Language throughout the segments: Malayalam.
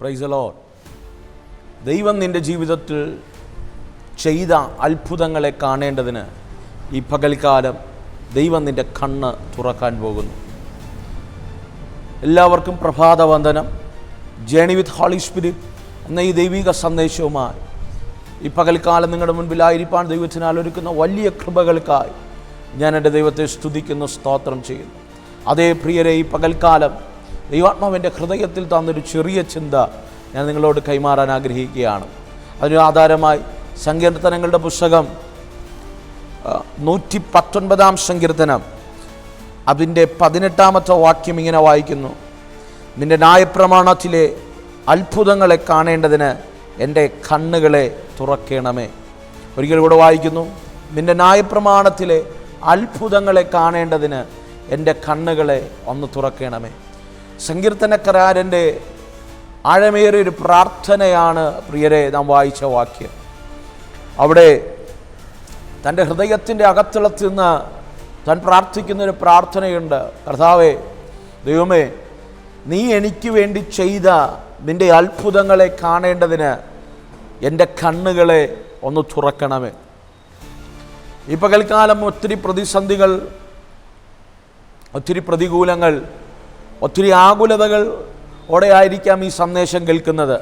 പ്രൈസലോ ദൈവം നിന്റെ ജീവിതത്തിൽ ചെയ്ത അത്ഭുതങ്ങളെ കാണേണ്ടതിന് ഈ പകൽക്കാലം ദൈവം നിന്റെ കണ്ണ് തുറക്കാൻ പോകുന്നു. എല്ലാവർക്കും പ്രഭാതവന്ദനം. ജേണി വിത്ത് ഹോളി സ്പിരിറ്റ് എന്ന ഈ ദൈവിക സന്ദേശവുമായി ഈ പകൽക്കാലം നിങ്ങളുടെ മുൻപിലായിരിക്കാൻ ദൈവത്തിനാൽ ഒരുക്കുന്ന വലിയ കൃപകൾക്കായി ഞാൻ എന്റെ ദൈവത്തെ സ്തുതിക്കുന്നു സ്തോത്രം ചെയ്യുന്നു. അതേ പ്രിയരെ ഈ പകൽക്കാലം ദൈവാത്മാവിന്റെ ഹൃദയത്തിൽ തന്നൊരു ചെറിയ ചിന്ത ഞാൻ നിങ്ങളോട് കൈമാറാൻ ആഗ്രഹിക്കുകയാണ്. അതിന് ആധാരമായി സങ്കീർത്തനങ്ങളുടെ പുസ്തകം നൂറ്റി പത്തൊൻപതാം സങ്കീർത്തനം. അതിന്റെ പതിനെട്ടാമത്തെ വാക്യം ഇങ്ങനെ വായിക്കുന്നു. നിന്റെ ന്യായപ്രമാണത്തിലെ അത്ഭുതങ്ങളെ കാണേണ്ടതിന് എന്റെ കണ്ണുകളെ തുറക്കണമേ. ഒരിക്കൽ കൂടെ വായിക്കുന്നു. നിന്റെ ന്യായപ്രമാണത്തിലെ അത്ഭുതങ്ങളെ കാണേണ്ടതിന് എന്റെ കണ്ണുകളെ ഒന്ന് തുറക്കണമേ. സങ്കീർത്തനക്കാരന്റെ ആഴമേറിയ ഒരു പ്രാർത്ഥനയാണ് പ്രിയരെ നാം വായിച്ച വാക്യം. അവിടെ തന്റെ ഹൃദയത്തിന്റെ അകത്തളത്തിൽ നിന്ന് താൻ പ്രാർത്ഥിക്കുന്നൊരു പ്രാർത്ഥനയുണ്ട്. കർത്താവേ ദൈവമേ നീ എനിക്ക് വേണ്ടി ചെയ്ത നിന്റെ അത്ഭുതങ്ങളെ കാണേണ്ടതിന് എന്റെ കണ്ണുകളെ ഒന്ന് തുറക്കണമേ. ഈ പകൽക്കാലം ഒത്തിരി പ്രതിസന്ധികൾ ഒത്തിരി പ്രതികൂലങ്ങൾ ഒത്തിരി ആകുലതകൾ ഓടെ ആയിരിക്കാം ഈ സന്ദേശം കേൾക്കുന്നത്.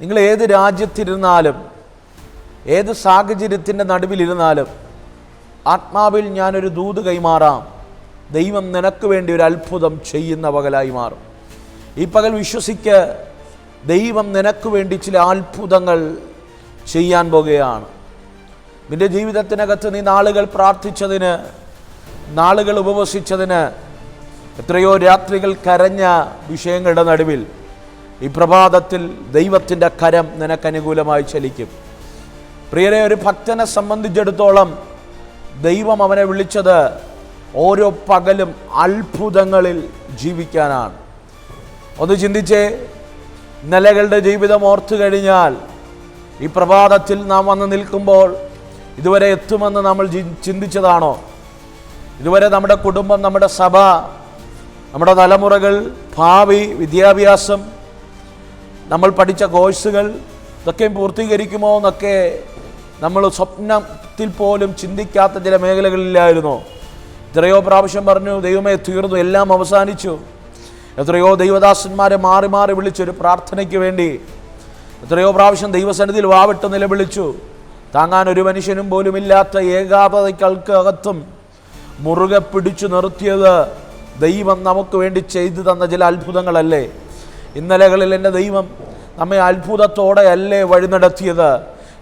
നിങ്ങൾ ഏത് രാജ്യത്തിരുന്നാലും ഏത് സാഹചര്യത്തിന്റെ നടുവിലിരുന്നാലും ആത്മാവിൽ ഞാനൊരു ദൂത് കൈമാറാം. ദൈവം നിനക്ക് വേണ്ടി ഒരു അത്ഭുതം ചെയ്യുന്ന പകലായി മാറും. ഈ പകൽ വിശ്വസിക്ക് ദൈവം നിനക്ക് വേണ്ടി ചില അത്ഭുതങ്ങൾ ചെയ്യാൻ പോകുകയാണ്. നിന്റെ ജീവിതത്തിനകത്ത് നീ നാളുകൾ പ്രാർത്ഥിച്ചതിന് നാളുകൾ ഉപവസിച്ചതിന് എത്രയോ രാത്രികൾ കരഞ്ഞ വിഷയങ്ങളുടെ നടുവിൽ ഈ പ്രഭാതത്തിൽ ദൈവത്തിന്റെ കരം നിനക്ക് അനുകൂലമായി ചലിക്കും. പ്രിയരെ ഒരു ഭക്തനെ സംബന്ധിച്ചിടത്തോളം ദൈവം അവനെ വിളിച്ചത് ഓരോ പകലും അത്ഭുതങ്ങളിൽ ജീവിക്കാനാണ്. ഒന്ന് ചിന്തിച്ചേ നിലകളുടെ ജീവിതം ഓർത്തു കഴിഞ്ഞാൽ ഈ പ്രഭാതത്തിൽ നാം വന്ന് നിൽക്കുമ്പോൾ ഇതുവരെ എത്തുമെന്ന് നമ്മൾ ചിന്തിച്ചതാണോ? ഇതുവരെ നമ്മുടെ കുടുംബം നമ്മുടെ സഭ നമ്മുടെ തലമുറകൾ ഭാവി വിദ്യാഭ്യാസം നമ്മൾ പഠിച്ച കോഴ്സുകൾ ഇതൊക്കെയും പൂർത്തീകരിക്കുമോ എന്നൊക്കെ നമ്മൾ സ്വപ്നത്തിൽ പോലും ചിന്തിക്കാത്ത ചില മേഖലകളിലായിരുന്നോ. എത്രയോ പ്രാവശ്യം പറഞ്ഞു ദൈവമേ തീർന്നു എല്ലാം അവസാനിച്ചു. എത്രയോ ദൈവദാസന്മാരെ മാറി മാറി വിളിച്ചൊരു പ്രാർത്ഥനയ്ക്ക് വേണ്ടി. എത്രയോ പ്രാവശ്യം ദൈവസന്നിധിയിൽ വാവിട്ട് നിലവിളിച്ചു. താങ്ങാൻ ഒരു മനുഷ്യനും പോലുമില്ലാത്ത ഏകാപതയ്ക്കൾക്ക് ഏകാന്തതയ്ക്കൾക്ക് അകത്തും മുറുകെ പിടിച്ചു നിർത്തിയത് ദൈവം നമുക്ക് വേണ്ടി ചെയ്തു തന്ന ചില അത്ഭുതങ്ങളല്ലേ? ഇന്നലകളിൽ എന്റെ ദൈവം നമ്മെ അത്ഭുതത്തോടെ അല്ലേ വഴി നടത്തിയത്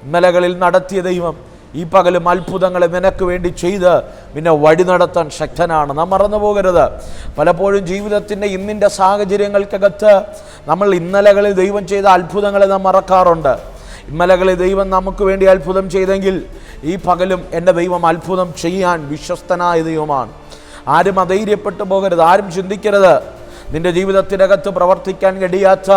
ഇന്നലകളിൽ നടത്തിയ ദൈവം ഈ പകലും അത്ഭുതങ്ങളെ നിനക്ക് വേണ്ടി ചെയ്ത് പിന്നെ വഴി നടത്താൻ ശക്തനാണ്. നാം മറന്നു പോകരുത്. പലപ്പോഴും ജീവിതത്തിന്റെ ഇന്നിന്റെ സാഹചര്യങ്ങൾക്കകത്ത് നമ്മൾ ഇന്നലകളിൽ ദൈവം ചെയ്ത അത്ഭുതങ്ങളെ നാം മറക്കാറുണ്ട്. ഇന്നലകളിൽ ദൈവം നമുക്ക് വേണ്ടി അത്ഭുതം ചെയ്തെങ്കിൽ ഈ പകലും എന്റെ ദൈവം അത്ഭുതം ചെയ്യാൻ വിശ്വസ്തനായ ദൈവമാണ്. ആരും അധൈര്യപ്പെട്ടു പോകരുത് ആരും ചിന്തിക്കരുത്. നിന്റെ ജീവിതത്തിനകത്ത് പ്രവർത്തിക്കാൻ കഴിയാത്ത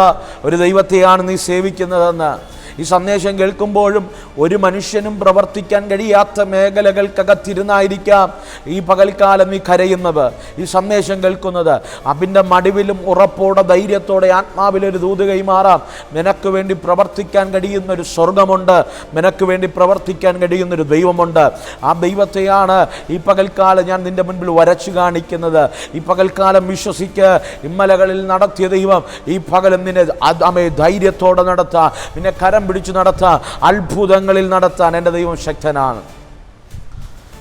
ഒരു ദൈവത്തെയാണ് നീ സേവിക്കുന്നതെന്ന്. ഈ സന്ദേശം കേൾക്കുമ്പോഴും ഒരു മനുഷ്യനും പ്രവർത്തിക്കാൻ കഴിയാത്ത മേഖലകൾക്കകത്തിരുന്നായിരിക്കാം ഈ പകൽക്കാലം ഈ കരയുന്നത് ഈ സന്ദേശം കേൾക്കുന്നത്. അതിന്റെ മടിവിലും ഉറപ്പോടെ ധൈര്യത്തോടെ ആത്മാവിലൊരു ദൂത് കൈമാറാം നിനക്ക് വേണ്ടി പ്രവർത്തിക്കാൻ കഴിയുന്ന ഒരു സ്വർഗമുണ്ട്. നിനക്ക് വേണ്ടി പ്രവർത്തിക്കാൻ കഴിയുന്നൊരു ദൈവമുണ്ട്. ആ ദൈവത്തെയാണ് ഈ പകൽക്കാലം ഞാൻ നിന്റെ മുൻപിൽ വരച്ചു കാണിക്കുന്നത്. ഈ പകൽക്കാലം വിശ്വസിക്ക്. ഇമ്മലകളിൽ നടത്തിയ ദൈവം ഈ പകലും നിന്നെ അമേ ധൈര്യത്തോടെ നടത്താം. നിന്നെ കരം പിടിച്ചു നടത്താൻ അത്ഭുതങ്ങളിൽ നടത്താൻ എന്റെ ദൈവം ശക്തനാണ്.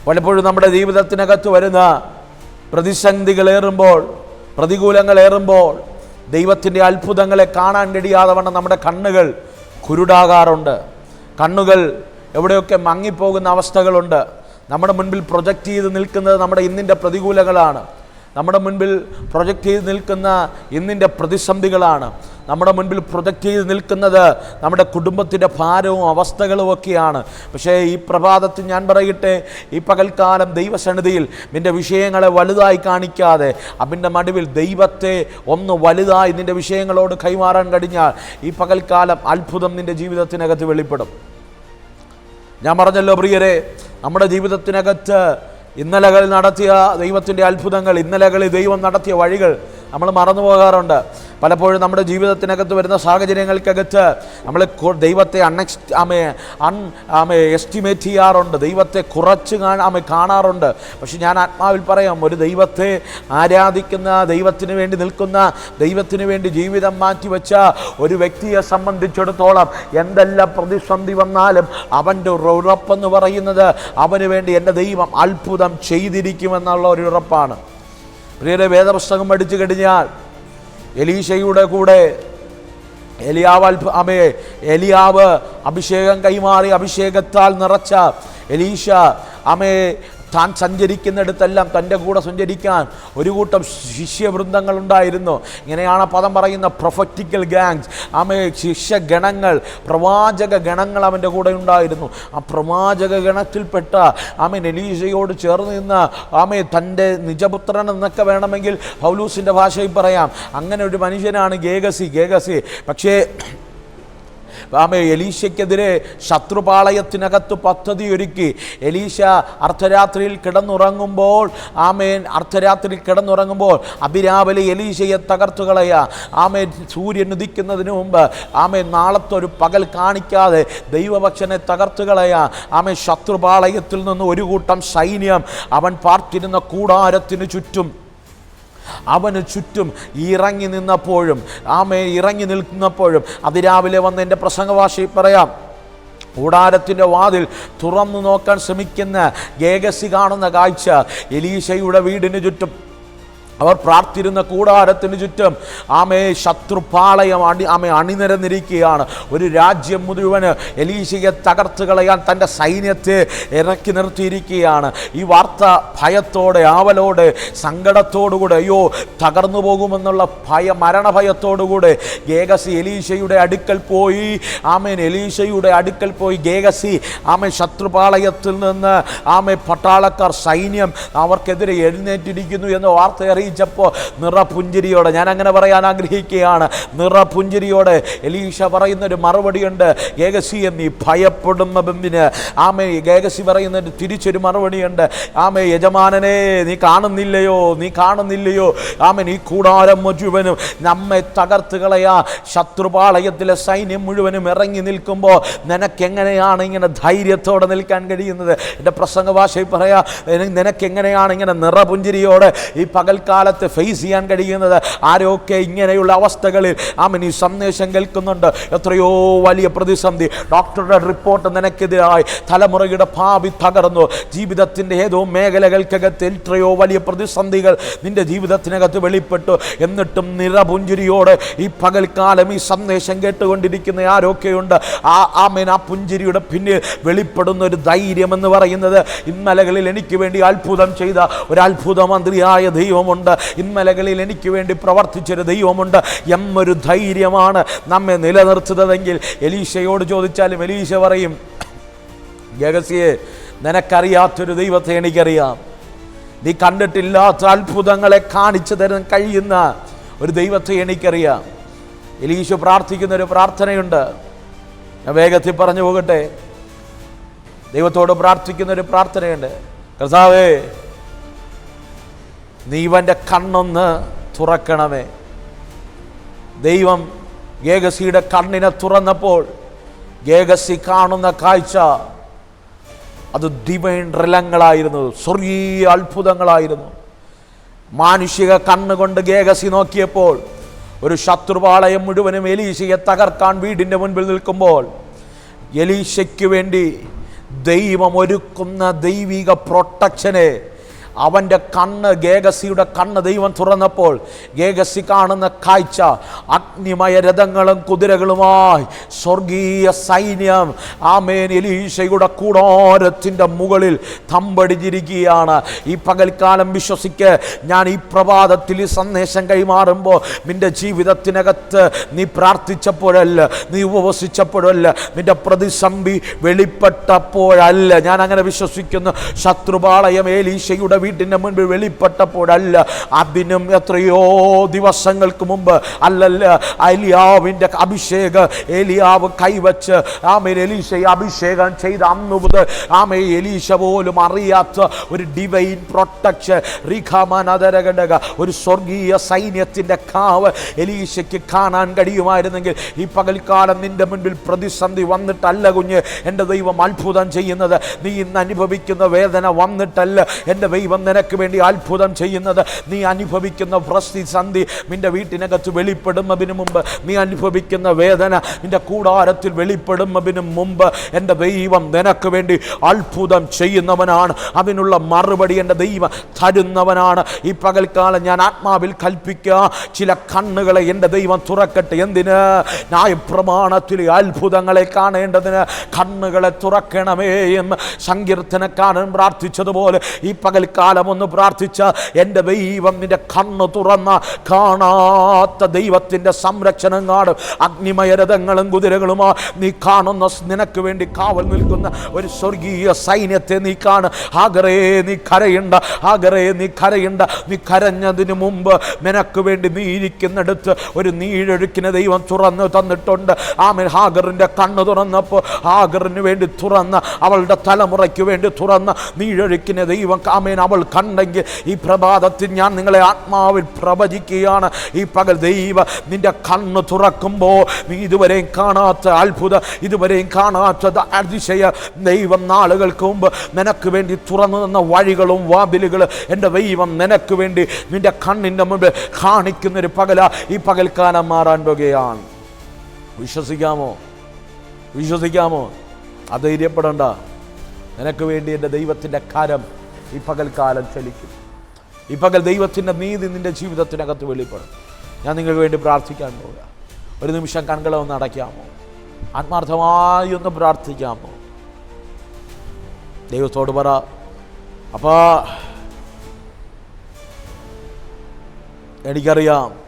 പലപ്പോഴും നമ്മുടെ ജീവിതത്തിനകത്ത് വരുന്ന പ്രതിസന്ധികളേറുമ്പോൾ പ്രതികൂലങ്ങളേറുമ്പോൾ ദൈവത്തിന്റെ അത്ഭുതങ്ങളെ കാണാൻ കഴിയാതെ വണ്ണം നമ്മുടെ കണ്ണുകൾ കുരുടാകാറുണ്ട്. കണ്ണുകൾ എവിടെയൊക്കെ മങ്ങിപ്പോകുന്ന അവസ്ഥകളുണ്ട്. നമ്മുടെ മുൻപിൽ പ്രൊജക്റ്റ് ചെയ്ത് നിൽക്കുന്നത് നമ്മുടെ ഇന്നിന്റെ പ്രതികൂലങ്ങളാണ്. നമ്മുടെ മുൻപിൽ പ്രൊജക്റ്റ് ചെയ്ത് നിൽക്കുന്ന ഇന്നിന്റെ പ്രതിസന്ധികളാണ്. നമ്മുടെ മുൻപിൽ പ്രൊജക്റ്റ് ചെയ്ത് നിൽക്കുന്നത് നമ്മുടെ കുടുംബത്തിന്റെ ഭാരവും അവസ്ഥകളും ഒക്കെയാണ്. പക്ഷേ ഈ പ്രഭാതത്തിൽ ഞാൻ പറയട്ടെ ഈ പകൽക്കാലം ദൈവസന്നിധിയിൽ നിന്റെ വിഷയങ്ങളെ വലുതായി കാണിക്കാതെ അതിന്റെ നടുവിൽ ദൈവത്തെ ഒന്ന് വലുതായി നിന്റെ വിഷയങ്ങളോട് കൈമാറാൻ കഴിഞ്ഞാൽ ഈ പകൽക്കാലം അത്ഭുതം നിന്റെ ജീവിതത്തിനകത്ത് വെളിപ്പെടും. ഞാൻ പറഞ്ഞല്ലോ പ്രിയരെ നമ്മുടെ ജീവിതത്തിനകത്ത് ഇന്നലകളിൽ നടത്തിയ ദൈവത്തിന്റെ അത്ഭുതങ്ങൾ ഇന്നലകളിൽ ദൈവം നടത്തിയ വഴികൾ നമ്മൾ മറന്നു പോകാറുണ്ട് പലപ്പോഴും നമ്മുടെ ജീവിതത്തിനകത്ത് വരുന്ന സാഹചര്യങ്ങൾക്കകത്ത് നമ്മൾ ദൈവത്തെ അൺഎക്സ് ആമേ അൺ ആമേ എസ്റ്റിമേറ്റ് ചെയ്യാറുണ്ട്. ദൈവത്തെ കുറച്ച് ആമേ കാണാറുണ്ട്. പക്ഷേ ഞാൻ ആത്മാവിൽ പറയാം ഒരു ദൈവത്തെ ആരാധിക്കുന്ന ദൈവത്തിന് വേണ്ടി നിൽക്കുന്ന ദൈവത്തിന് വേണ്ടി ജീവിതം മാറ്റിവെച്ച ഒരു വ്യക്തിയെ സംബന്ധിച്ചിടത്തോളം എന്തെല്ലാം പ്രതിസന്ധി വന്നാലും അവന്റെ ഒരു ഉറപ്പെന്ന് പറയുന്നത് അവന് വേണ്ടി എന്റെ ദൈവം അത്ഭുതം ചെയ്തിരിക്കുമെന്നുള്ള ഒരു ഉറപ്പാണ്. പ്രിയരെ വേദപുസ്തകം പഠിച്ചു കഴിഞ്ഞാൽ എലീശയുടെ കൂടെ എലിയാവ് അത്ഭ അമേ എലിയാവ് അഭിഷേകം കൈമാറി അഭിഷേകത്താൽ നിറച്ച എലീശ അമേ താൻ സഞ്ചരിക്കുന്നിടത്തെല്ലാം തന്റെ കൂടെ സഞ്ചരിക്കാൻ ഒരു കൂട്ടം ശിഷ്യവൃന്ദങ്ങൾ ഉണ്ടായിരുന്നു ഇങ്ങനെയാണ് പദം പറയുന്ന പ്രൊഫറ്റിക്കൽ ഗാങ്സ് ആമേ ശിഷ്യഗണങ്ങൾ പ്രവാചക ഗണങ്ങൾ അവന്റെ കൂടെ ഉണ്ടായിരുന്നു. ആ പ്രവാചക ഗണത്തിൽപ്പെട്ട ആമേൻ എലീശയോട് ചേർന്ന് നിന്ന് ആമേ തന്റെ നിജപുത്രൻ എന്നൊക്കെ വേണമെങ്കിൽ പൗലൂസിന്റെ ഭാഷയിൽ പറയാം. അങ്ങനെ ഒരു മനുഷ്യനാണ് ഗേഗസി. ഗേഗസി പക്ഷേ ആമേ എലീശയ്ക്കെതിരെ ശത്രുപാളയത്തിനകത്ത് പദ്ധതി ഒരുക്കി. എലീശ അർദ്ധരാത്രിയിൽ കിടന്നുറങ്ങുമ്പോൾ ആമേൻ അർദ്ധരാത്രിയിൽ കിടന്നുറങ്ങുമ്പോൾ അഭിരാവലി എലീശയെ തകർത്തു കളയുക. ആമേൻ സൂര്യൻ ഉദിക്കുന്നതിന് മുമ്പ് ആമേൻ നാളത്തെ ഒരു പകൽ കാണിക്കാതെ ദൈവഭക്ഷനെ തകർത്തു കളയുക. ആമേൻ ശത്രുപാളയത്തിൽ നിന്ന് ഒരു കൂട്ടം സൈന്യം അവൻ പാർത്തിരുന്ന കൂടാരത്തിനു ചുറ്റും അവന് ചുറ്റും ഇറങ്ങി നിന്നപ്പോഴും ആമേ ഇറങ്ങി നിൽക്കുന്നപ്പോഴും അതിരാവിലെ വന്ന് എന്റെ പ്രസംഗവാശി പറയാം. കൂടാരത്തിന്റെ വാതിൽ തുറന്നു നോക്കാൻ ശ്രമിക്കുന്ന ഗേഗസി കാണുന്ന കാഴ്ച എലീശയുടെ വീടിന് ചുറ്റും അവർ പ്രാർത്ഥിരുന്ന കൂടാരത്തിന് ചുറ്റും ആമേ ശത്രുപാളയം അണി ആമേ അണിനിരന്നിരിക്കുകയാണ്. ഒരു രാജ്യം മുഴുവൻ എലീശയെ തകർത്ത് കളയാൻ തന്റെ സൈന്യത്തെ ഇറക്കി നിർത്തിയിരിക്കുകയാണ്. ഈ വാർത്ത ഭയത്തോടെ ആവലോടെ സങ്കടത്തോടുകൂടെ അയ്യോ തകർന്നു പോകുമെന്നുള്ള ഭയ മരണഭയത്തോടുകൂടെ ഗേഗസി എലീശയുടെ അടുക്കൽ പോയി. ആമേൻ എലീശയുടെ അടുക്കൽ പോയി ഗേഗസി. ആമേ ശത്രുപാളയത്തിൽ നിന്ന് ആമേ പട്ടാളക്കാർ സൈന്യം അവർക്കെതിരെ എഴുന്നേറ്റിരിക്കുന്നു എന്ന വാർത്ത അറിയിച്ചപ്പോൾ നിറപുഞ്ചിരിയോടെ ഞാൻ അങ്ങനെ പറയാൻ ആഗ്രഹിക്കുകയാണ്. നിറപുഞ്ചിരിയോടെ എലീഷ പറയുന്നൊരു മറുപടിയുണ്ട്. ഗേഗസി നീ ഭയപ്പെടുന്ന ബിംബിന് ആമേ ഗേഗസി പറയുന്ന ഒരു തിരിച്ചൊരു മറുപടിയുണ്ട്. ആമേ യജമാനനെ നീ കാണുന്നില്ലയോ? നീ കാണുന്നില്ലയോ? ആമേ ഈ കൂടാരം മുഴുവനും നമ്മെ തകർത്ത് കളയാ. ശത്രുപാളയത്തിലെ സൈന്യം മുഴുവനും ഇറങ്ങി നിൽക്കുമ്പോൾ നിനക്കെങ്ങനെയാണ് ഇങ്ങനെ ധൈര്യത്തോടെ നിൽക്കാൻ കഴിയുന്നത്? എന്റെ പ്രസംഗ ഭാഷയിൽ പറയാ "നിന- നിനക്കെങ്ങനെയാണ് ഇങ്ങനെ നിറപുഞ്ചിരിയോടെ ഈ പകൽക്കാലത്ത് ഫേസ് ചെയ്യാൻ കഴിയുന്നത് ആരൊക്കെ ഇങ്ങനെയുള്ള അവസ്ഥകളിൽ ആമൻ ഈ സന്ദേശം കേൾക്കുന്നുണ്ട്. എത്രയോ വലിയ പ്രതിസന്ധി. ഡോക്ടറുടെ റിപ്പോർട്ട് നിനക്കെതിരായി തലമുറയുടെ ഭാവി തകർന്നു. ജീവിതത്തിന്റെ ഏതോ മേഖലകൾക്കകത്ത് എത്രയോ വലിയ പ്രതിസന്ധികൾ നിന്റെ ജീവിതത്തിനകത്ത് വെളിപ്പെട്ടു. എന്നിട്ടും നിറപുഞ്ചിരിയോടെ ഈ പകൽക്കാലം ഈ സന്ദേശം കേട്ടുകൊണ്ടിരിക്കുന്ന ആരൊക്കെയുണ്ട്? ആ ആമേൻ ആ പുഞ്ചിരിയുടെ പിന്നിൽ വെളിപ്പെടുന്ന ഒരു ധൈര്യം എന്ന് പറയുന്നത് ഇന്നലകളിൽ എനിക്ക് വേണ്ടി അത്ഭുതം ചെയ്ത ഒരു അത്ഭുത മന്ത്രിയായ ദൈവമുണ്ട്. ഇന്നലകളിൽ എനിക്ക് വേണ്ടി പ്രവർത്തിച്ചൊരു ദൈവമുണ്ട്. എമ്മൊരു ധൈര്യമാണ് നമ്മെ നിലനിർത്തുന്നതെങ്കിൽ എലീശയോട് ചോദിച്ചാലും എലീശ പറയും ഗഹസിയെ നിനക്കറിയാത്തൊരു ദൈവത്തെ എനിക്കറിയാം. നീ കണ്ടിട്ടില്ലാത്ത അത്ഭുതങ്ങളെ കാണിച്ചു തരാൻ കഴിയുന്ന ഒരു ദൈവത്തെ എനിക്കറിയാം. എലീശു പ്രാർത്ഥിക്കുന്ന ഒരു പ്രാർത്ഥനയുണ്ട്. ഞാൻ വേഗത്തിൽ പറഞ്ഞു പോകട്ടെ. ദൈവത്തോട് പ്രാർത്ഥിക്കുന്ന ഒരു പ്രാർത്ഥനയുണ്ട്. കർത്താവേ നീ ഇവന്റെ കണ്ണൊന്ന് തുറക്കണമേ. ദൈവം ഗേഗസിയുടെ കണ്ണിനെ തുറന്നപ്പോൾ ഗേഗസി കാണുന്ന കാഴ്ച അത് ദിവൈൻ റലങ്ങളായിരുന്നു സ്വർഗീയ അത്ഭുതങ്ങളായിരുന്നു. മാനുഷിക കണ്ണുകൊണ്ട് ഗേഗസി നോക്കിയപ്പോൾ ഒരു ശത്രുപാളയം മുഴുവനും എലീശയെ തകർക്കാൻ വീടിന്റെ മുൻപിൽ നിൽക്കുമ്പോൾ എലീശയ്ക്ക് വേണ്ടി ദൈവം ഒരുക്കുന്ന ദൈവിക പ്രൊട്ടക്ഷനെ അവന്റെ കണ്ണ് ഗേഗസിയുടെ കണ്ണ് ദൈവം തുറന്നപ്പോൾ ഗേഗസി കാണുന്ന കാഴ്ച അഗ്നിമയ രഥങ്ങളും കുതിരകളുമായി സ്വർഗീയ സൈന്യം ആമേൻ എലീശയുടെ കൂടോരത്തിന്റെ മുകളിൽ തമ്പടിച്ചിരിക്കുകയാണ് ഈ പകൽക്കാലം വിശ്വസിക്ക് ഞാൻ ഈ പ്രഭാതത്തിൽ ഈ സന്ദേശം കൈമാറുമ്പോൾ നിന്റെ ജീവിതത്തിനകത്ത് നീ പ്രാർത്ഥിച്ചപ്പോഴല്ല നീ ഉപവസിച്ചപ്പോഴല്ല നിന്റെ പ്രതിസന്ധി വെളിപ്പെട്ടപ്പോഴല്ല. ഞാൻ അങ്ങനെ വിശ്വസിക്കുന്നു. ശത്രുപാളയം ഏലീശയുടെ വീട്ടിന്റെ മുൻപിൽ വെളിപ്പെട്ടപ്പോഴല്ല അതിനും എത്രയോ ദിവസങ്ങൾക്ക് മുമ്പ് അല്ലല്ല അലിയാവിന്റെ അഭിഷേക എലിയാവ് കൈവച്ച് ആമേൻ എലീശയെ അഭിഷേകം ചെയ്ത അന്ന് മുതൽ ആമേ എലീശ പോലും അറിയാത്ത ഒരു ഡിവൈൻ പ്രൊട്ടക്ഷൻ റിഖമനതരകടക ഒരു സ്വർഗീയ സൈന്യത്തിന്റെ കാവ് എലീശയ്ക്ക് കാണാൻ കഴിയുമായിരുന്നെങ്കിൽ ഈ പകൽക്കാലം നിന്റെ മുൻപിൽ പ്രതിസന്ധി വന്നിട്ടല്ല കുഞ്ഞ്. എന്റെ ദൈവം അത്ഭുതം ചെയ്യുന്നത് നീ ഇന്ന് അനുഭവിക്കുന്ന വേദന വന്നിട്ടല്ല. എന്റെ ദൈവം നിനക്ക് വേണ്ടി അത്ഭുതം ചെയ്യുന്നത്. നീ അനുഭവിക്കുന്ന പ്രതിസന്ധി നിന്റെ വീട്ടിനകത്ത് വെളിപ്പെടുന്നതിന് മുമ്പ് നീ അനുഭവിക്കുന്ന വേദന നിന്റെ കൂടാരത്തിൽ വെളിപ്പെടുന്നതിന് മുമ്പ് എന്റെ ദൈവം നിനക്ക് വേണ്ടി അത്ഭുതം ചെയ്യുന്നവനാണ്. അതിനുള്ള മറുപടി എന്റെ ദൈവം തരുന്നവനാണ്. ഈ പകൽക്കാലം ഞാൻ ആത്മാവിൽ കൽപ്പിക്കുക. ചില കണ്ണുകളെ എന്റെ ദൈവം തുറക്കട്ടെ. എന്തിന്? ന്യായപ്രമാണത്തിലെ അത്ഭുതങ്ങളെ കാണേണ്ടതിന് കണ്ണുകളെ തുറക്കണമേ എന്ന് സങ്കീർത്തനക്കാരൻ പ്രാർത്ഥിച്ചതുപോലെ ഈ പകൽക്കാലം ഒന്ന് പ്രാർത്ഥിച്ച് എന്റെ ദൈവം നിന്റെ കണ്ണ് തുറന്ന കാണാത്ത ദൈവത്തിന്റെ സംരക്ഷണം കാണും അഗ്നിമയരഥങ്ങളും കുതിരകളുമാ നീ കാണുന്ന നിനക്ക് വേണ്ടി കാവൽ നിൽക്കുന്ന ഒരു സ്വർഗീയ സൈന്യത്തെ നീ കാണ്. ആഗറേ നീ കരയുണ്ട ആഗറേ നീ കരയുണ്ട നീ കരഞ്ഞതിന് മുമ്പ് നിനക്ക് വേണ്ടി നീ ഇരിക്കുന്നിടത്ത് ഒരു നീഴൊഴുക്കിന് ദൈവം തുറന്ന് തന്നിട്ടുണ്ട്. ആമിൻ. ഹാഗറിന്റെ കണ്ണ് തുറന്നപ്പോൾ ഹാഗറിന് വേണ്ടി തുറന്ന അവളുടെ തലമുറയ്ക്ക് വേണ്ടി തുറന്ന നീഴൊഴുക്കിന് ദൈവം ആമേൻ. അവൾ കണ്ടെങ്കിൽ ഈ പ്രഭാതത്തിൽ ഞാൻ നിങ്ങളെ ആത്മാവിൽ പ്രവചിക്കുകയാണ്. ഈ പകൽ ദൈവ നിന്റെ കണ്ണ് തുറക്കുമ്പോൾ നീ ഇതുവരെയും കാണാത്ത അത്ഭുത ഇതുവരെയും കാണാത്ത അതിശയ ദൈവം നാളുകൾക്ക് മുമ്പ് നിനക്ക് വേണ്ടി തുറന്നു തന്ന വഴികളും വാതിലുകൾ എന്റെ ദൈവം നിനക്ക് വേണ്ടി നിന്റെ കണ്ണിന്റെ മുമ്പിൽ കാണിക്കുന്നൊരു പകല ഈ പകൽക്കാലം മാറാൻ പോകുകയാണ്. വിശ്വസിക്കാമോ? വിശ്വസിക്കാമോ? അധൈര്യപ്പെടണ്ട. നിനക്ക് വേണ്ടി എന്റെ ദൈവത്തിന്റെ കരം ഈ പകൽക്കാലം ചലിക്കും. ഈ പകൽ ദൈവത്തിന്റെ നീതി നിന്റെ ജീവിതത്തിനകത്ത് വെളിപ്പെടും. ഞാൻ നിങ്ങൾക്ക് വേണ്ടി പ്രാർത്ഥിക്കാൻ പോവുക. ഒരു നിമിഷം കൺകളെ ഒന്ന് അടയ്ക്കാമോ? ആത്മാർത്ഥമായി ഒന്ന് പ്രാർത്ഥിക്കാമോ? ദൈവത്തോട് പറ അപ്പാ എനിക്കറിയാം.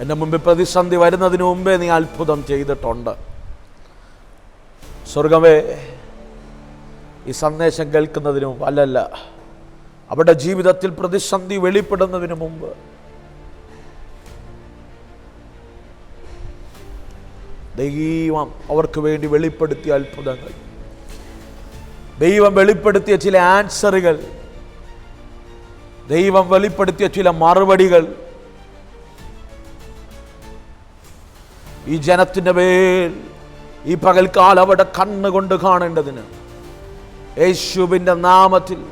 എന്റെ മുമ്പിൽ പ്രതിസന്ധി വരുന്നതിന് മുമ്പേ നീ അത്ഭുതം ചെയ്തിട്ടുണ്ട്. സ്വർഗമേ ഈ സന്ദേശം കേൾക്കുന്നതിന് മുമ്പ് അല്ലല്ല. അവരുടെ ജീവിതത്തിൽ പ്രതിസന്ധി വെളിപ്പെടുന്നതിന് മുമ്പ്. ദൈവം അവർക്ക് വേണ്ടി വെളിപ്പെടുത്തിയ അത്ഭുതങ്ങൾ. ദൈവം വെളിപ്പെടുത്തിയ ചില ആൻസറുകൾ. ദൈവം വെളിപ്പെടുത്തിയ ചില മറുപടികൾ. ഈ ജനത്തിന്റെ മേൽ ഈ പകൽക്കാലം അവിടെ കണ്ണുകൊണ്ട് കാണേണ്ടതിന് യേശുവിന്റെ നാമത്തിൽ.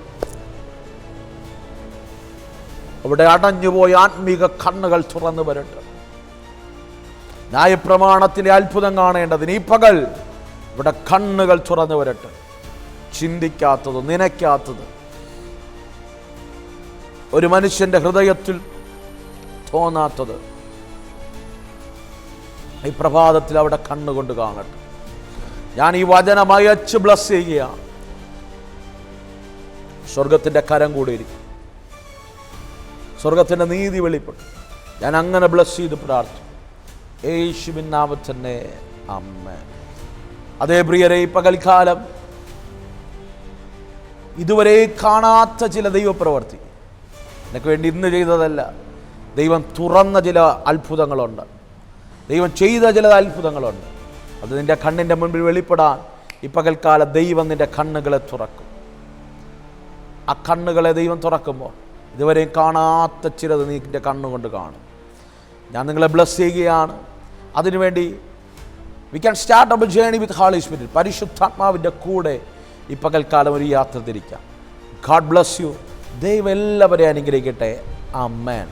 അവിടെ അടഞ്ഞുപോയ ആത്മീക കണ്ണുകൾ തുറന്നു വരട്ടെ. ന്യായപ്രമാണത്തിലെ അത്ഭുതം കാണേണ്ടതിന് ഈ പകൽ ഇവിടെ കണ്ണുകൾ തുറന്നു വരട്ടെ. ചിന്തിക്കാത്തത് നനയ്ക്കാത്തത്. ഒരു മനുഷ്യന്റെ ഹൃദയത്തിൽ തോന്നാത്തത്. ഈ പ്രഭാതത്തിൽ അവിടെ കണ്ണുകൊണ്ട് കാണട്ടെ. ഞാൻ ഈ വചനം അയച്ച് ബ്ലസ് ചെയ്യുകയാണ്. സ്വർഗത്തിന്റെ കരം കൂടിയിരിക്കും സ്വർഗത്തിന്റെ നീതി വെളിപ്പെട്ടു. ഞാൻ അങ്ങനെ ബ്ലസ് ചെയ്ത് പ്രാർത്ഥിക്കും യേശുവിൻ നാമത്തിൽ തന്നെ അമ്മ. അതേ പ്രിയരെ ഈ പകൽക്കാലം ഇതുവരെ കാണാത്ത ചില ദൈവപ്രവർത്തി. എനിക്ക് വേണ്ടി ഇന്ന് ചെയ്തതല്ല ദൈവം തുറന്ന ചില അത്ഭുതങ്ങളുണ്ട്. ദൈവം ചെയ്ത ചില അത്ഭുതങ്ങളുണ്ട്. അത് നിന്റെ കണ്ണിന്റെ മുൻപിൽ വെളിപ്പെടാൻ ഈ പകൽക്കാല ദൈവം നിന്റെ കണ്ണുകളെ തുറക്കും. ആ കണ്ണുകളെ ദൈവം തുറക്കുമ്പോൾ ഇതുവരെയും കാണാത്ത ചിലത് നീ നിന്റെ കണ്ണുകൊണ്ട് കാണും. ഞാൻ നിങ്ങളെ ബ്ലസ് ചെയ്യുകയാണ്. അതിനുവേണ്ടി we can start up journey with holy spirit പരിശുദ്ധാത്മാവിന്റെ കൂടെ ഈ പകൽക്കാലം ഒരു യാത്ര തിരിക്കാം. ഗാഡ് ബ്ലസ് യു ദൈവം എല്ലാവരെയും അനുഗ്രഹിക്കട്ടെ. അമ്മേൻ